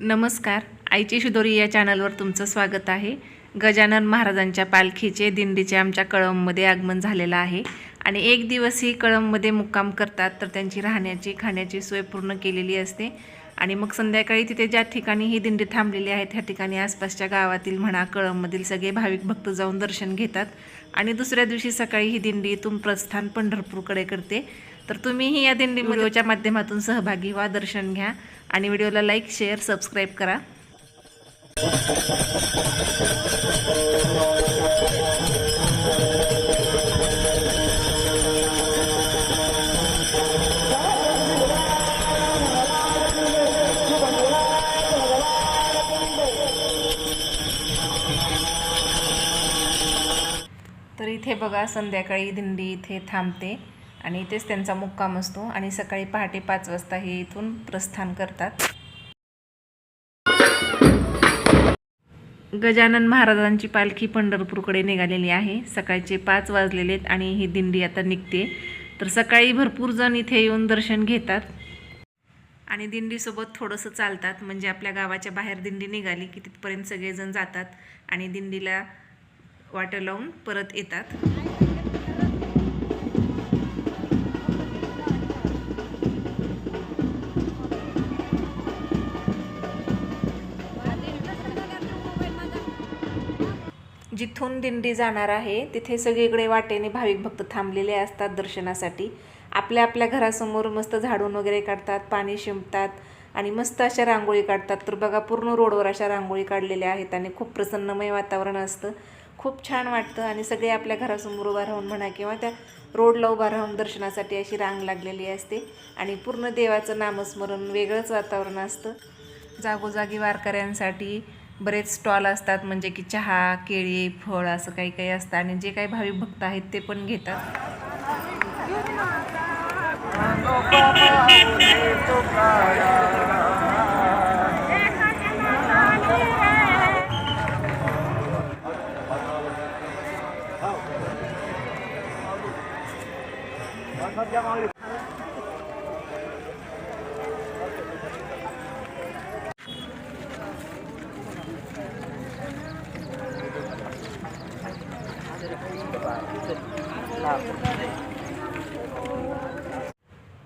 नमस्कार. आईची शिदोरी या चॅनलवर तुमचं स्वागत आहे. गजानन महाराजांच्या पालखीचे दिंडीचे आमच्या कळंबमध्ये आगमन झालेलं आहे. आणि एक दिवस ही कळंबमध्ये मुक्काम करतात तर त्यांची राहण्याची खाण्याची सोय पूर्ण केलेली असते. आणि मग संध्याकाळी तिथे ज्या ठिकाणी ही दिंडी थांबलेली आहे त्या ठिकाणी आसपासच्या गावातील म्हणा कळंबमधील सगळे भाविक भक्त जाऊन दर्शन घेतात. आणि दुसऱ्या दिवशी सकाळी ही दिंडी इथून प्रस्थान पंढरपूरकडे करते. तर तुम्हीही या दिंडी व्हिडिओच्या माध्यमातून सहभागी व्हा दर्शन घ्या. आणि व्हिडिओला लाईक शेअर सबस्क्राईब करा. तर इथे बघा संध्याकाळी दिंडी इथे थांबते आणि इथेच त्यांचा मुक्काम असतो आणि सकाळी पहाटे पाच वाजता हे इथून प्रस्थान करतात. गजानन महाराजांची पालखी पंढरपूरकडे निघालेली आहे. सकाळचे पाच वाजलेले आहेत आणि ही दिंडी आता निघते. तर सकाळी भरपूर जण इथे येऊन दर्शन घेतात. आणि दिंडीसोबत थोडंसं चालतात. म्हणजे आपल्या गावाच्या बाहेर दिंडी निघाली की तिथपर्यंत सगळेजण जातात आणि दिंडीला वाटं लावून परत येतात. जिथून दिंडी जाणार आहे तिथे सगळीकडे वाटेने भाविक भक्त थांबलेले असतात दर्शनासाठी. आपल्या आपल्या घरासमोर मस्त झाडून वगैरे काढतात पाणी शिंपतात आणि मस्त अशा रांगोळी काढतात. तर बघा पूर्ण रोडवर अशा रांगोळी काढलेल्या आहेत आणि खूप प्रसन्नमय वातावरण असतं. खूप छान वाटतं आणि सगळे आपल्या घरासमोर उभा राहून म्हणा किंवा त्या रोडला उभा राहून दर्शनासाठी अशी रांग लागलेली असते आणि पूर्ण देवाचं नामस्मरण वेगळंच वातावरण असतं. जागोजागी वारकऱ्यांसाठी बरेच स्टॉल असतात म्हणजे की चहा केळी फळ असं काही काही असतं आणि जे काही भाविक भक्त आहेत ते पण घेतात.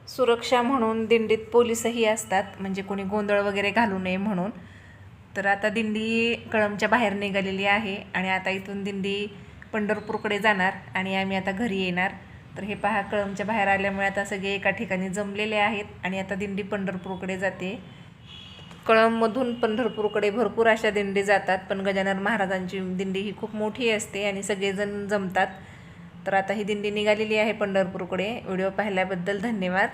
सुरक्षा म्हणून दिंडीत पोलीसही असतात. म्हणजे कोणी गोंधळ वगैरे घालू नये म्हणून. तर आता दिंडी कळमच्या बाहेर निघालेली आहे आणि आता इथून दिंडी पंढरपूरकडे जाणार आणि आम्ही आता घरी येणार. तर हे पहा कळमच्या बाहेर आल्यामुळे आता सगळे एका ठिकाणी जमलेले आहेत आणि आता दिंडी पंढरपूरकडे जाते. कळममधून पंढरपूरकडे भरपूर अशा दिंडी जातात पण गजानन महाराजांची दिंडी ही खूप मोठी असते आणि सगळेजण जमतात. तर आता ही दिंडी निघालेली आहे पंढरपूरकडे. व्हिडिओ पाहिल्याबद्दल धन्यवाद.